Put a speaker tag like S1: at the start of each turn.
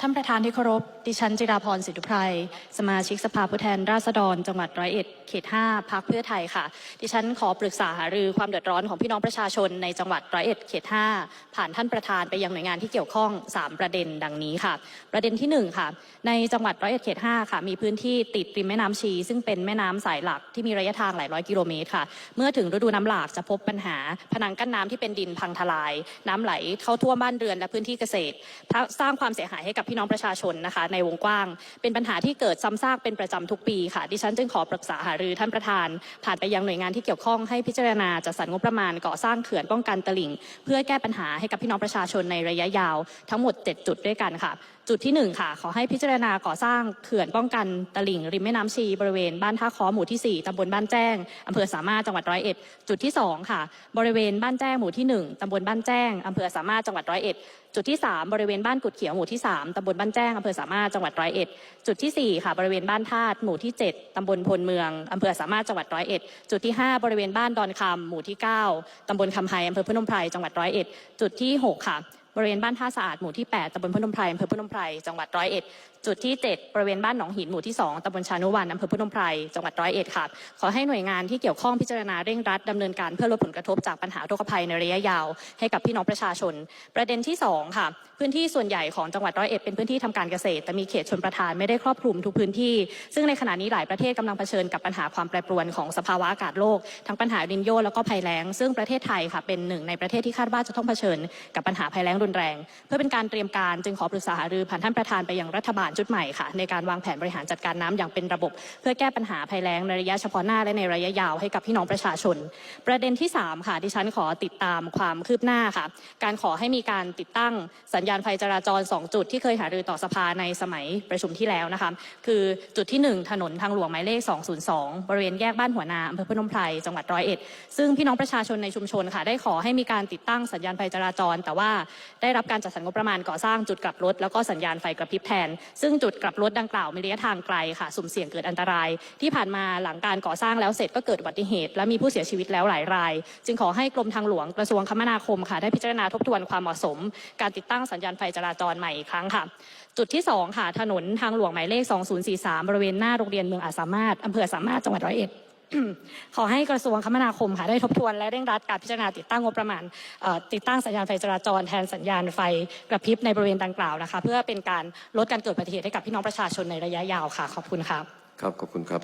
S1: ท่านประธานที่เคารพ ดิฉันจิราพรสิทธิไพรสมาชิกสภาผู้แทนราษฎร จังหวัดร้อยเอ็ด เขต 5พักเพื่อไทยค่ะ ดิฉันขอปรึกษาหารือความเดือดร้อนของพี่น้องประชาชนในจังหวัดร้อยเอ็ด เขต 5 ผ่านท่านประธานไปยังหน่วยงานที่เกี่ยวข้อง 3 ประเด็นดังนี้ค่ะ ประเด็นที่ 1 ค่ะ ในจังหวัดร้อยเอ็ด เขต 5 ค่ะ มีพื้นที่ติดริมแม่น้ำชี ซึ่งเป็นแม่น้ำสายหลักที่มีระยะทางหลายร้อยกิโลเมตรค่ะ เมื่อถึงฤดูน้ำหลากจะพบปัญหา ผนังกั้นน้ำที่เป็นดินพังทลาย น้ำไหลเข้าท่วมบ้านเรือนและพื้นที่เกษตรสร้างความเสียหายให้กับพี่น้องประชาชนนะคะ ในวงกว้าง เป็นปัญหาที่เกิดซ้ำซากเป็นประจำทุกปีค่ะ ดิฉันจึงขอปรึกษาหารือท่านประธาน ผ่านไปยังหน่วยงานที่เกี่ยวข้องให้พิจารณาจัดสรรงบประมาณก่อสร้างเขื่อนป้องกันตลิ่ง เพื่อแก้ปัญหาให้กับพี่น้องประชาชนในระยะยาว ทั้งหมด 7 จุดด้วยกันค่ะ จุดที่ 1 ค่ะ ขอให้พิจารณาก่อสร้างเขื่อนป้องกันตลิ่ง ริมแม่น้ำชีบริเวณบ้านท่าค้อหมู่ที่ 4ตำบลบ้านแจ้งอำเภอสามารถจังหวัดร้อยเอ็ดจุดที่ 2 ค่ะ บริเวณบ้านแจ้งหมู่ที่ 1ตำบลบ้านแจ้งอำเภอสามารถจังหวัดร้อยเอ็ดจุดที่ 3 บริเวณบ้านกุดเขียวหมู่ที่ 3ตำบลบ้านแจ้งอำเภอสามารถจังหวัดร้อยเอ็ดจุดที่ 4 ค่ะ บริเวณบ้านธาตุหมู่ที่ 7 ตำบลพลเมืองอำเภอสามารถจังหวัดร้อยเอ็ดจุดที่ 5 บริเวณบ้านดอนคำหมู่ที่ 9 ตำบลคำไฮอำเภอพนมไพรจังหวัดร้อยเอ็ดจุดที่ 6 ค่ะ บริเวณบ้านท่าสะอาดหมู่ที่8ตำบลพนมไพรอำเภอพนมไพรจังหวัดร้อยเอ็ดจุดที่ 7 บริเวณบ้านหนองหินหมู่ที่ 2ตำบลชานุวันอำเภอพนมไพรจังหวัดร้อยเอ็ดค่ะขอให้หน่วยงานที่เกี่ยวข้องพิจารณาเร่งรัดดำเนินการเพื่อลดผลกระทบจากปัญหาโรคภัยในระยะยาว ให้กับพี่น้องประชาชน ประเด็นที่ 2 ค่ะ พื้นที่ส่วนใหญ่ของจังหวัดร้อยเอ็ดเป็นพื้นที่ทำการเกษตรแต่มีเขตชนประทานไม่ได้ครอบคลุมทุกพื้นที่ ซึ่งในขณะนี้หลายประเทศกำลังเผชิญกับปัญหาความแปรปรวนของสภาวะอากาศโลก ทั้งปัญหาดินโยแล้วก็ภัยแล้ง ซึ่งประเทศไทยค่ะเป็นหนึ่งในประเทศที่คาดว่าจะต้องเผชิญกับปัญหาภัยแล้งรุนแรง เพื่อเป็นการเตรียมการจึงขอปรึกษาหารือผ่านท่านประธานไปยังรัฐบาลชุดใหม่ค่ะ ในการวางแผนบริหารจัดการน้ำอย่างเป็นระบบ เพื่อแก้ปัญหาภัยแล้งในระยะเฉพาะหน้าและในระยะยาวให้กับพี่น้องประชาชน ประเด็นที่ 3 ค่ะดิฉันขอติดตามความคืบหน้าค่ะ การขอให้มีการติดตั้งสัญญาณไฟจราจร 2 จุดที่เคยหารือต่อสภาในสมัยประชุมที่แล้วนะคะคือจุดที่ 1 ถนนทางหลวงหมายเลข 202 บริเวณแยกบ้านหัวนาอำเภอพนมไพรจังหวัดร้อยเอ็ดซึ่งพี่น้องประชาชนในชุมชนค่ะได้ขอให้มีการติดตั้งสัญญาณไฟจราจร แต่ว่าได้รับการจัดสรรงบประมาณก่อสร้างจุดกลับรถ แล้วก็สัญญาณไฟกระพริบแทน ซึ่งจุดกลับรถดังกล่าวมีระยะทางไกลค่ะ สุ่มเสี่ยงเกิดอันตราย ที่ผ่านมาหลังการก่อสร้างแล้วเสร็จก็เกิดอุบัติเหตุ และมีผู้เสียชีวิตแล้วหลายราย จึงขอให้กรมทางหลวงกระทรวงคมนาคมค่ะได้พิจารณาทบทวนความเหมาะสม การติดตั้งสัญญาณไฟจราจรใหม่อีกครั้งค่ะจุดที่ 2 ค่ะ ถนนทางหลวงหมายเลข 2043 บริเวณหน้าโรงเรียนเมืองอาสามารถอำเภอสามารถจังหวัดร้อยเอ็ด ขอให้กระทรวงคมนาคมค่ะได้ทบทวนและเร่งรัดการพิจารณาติดตั้งงบประมาณติดตั้งสัญญาณไฟจราจรแทนสัญญาณไฟกระพริบในบริเวณดังกล่าวนะคะ เพื่อเป็นการลดการเกิดอุบัติเหตุให้กับพี่น้องประชาชนในระยะยาวค่ะ ขอบคุณครับ
S2: ครับขอบคุณครับ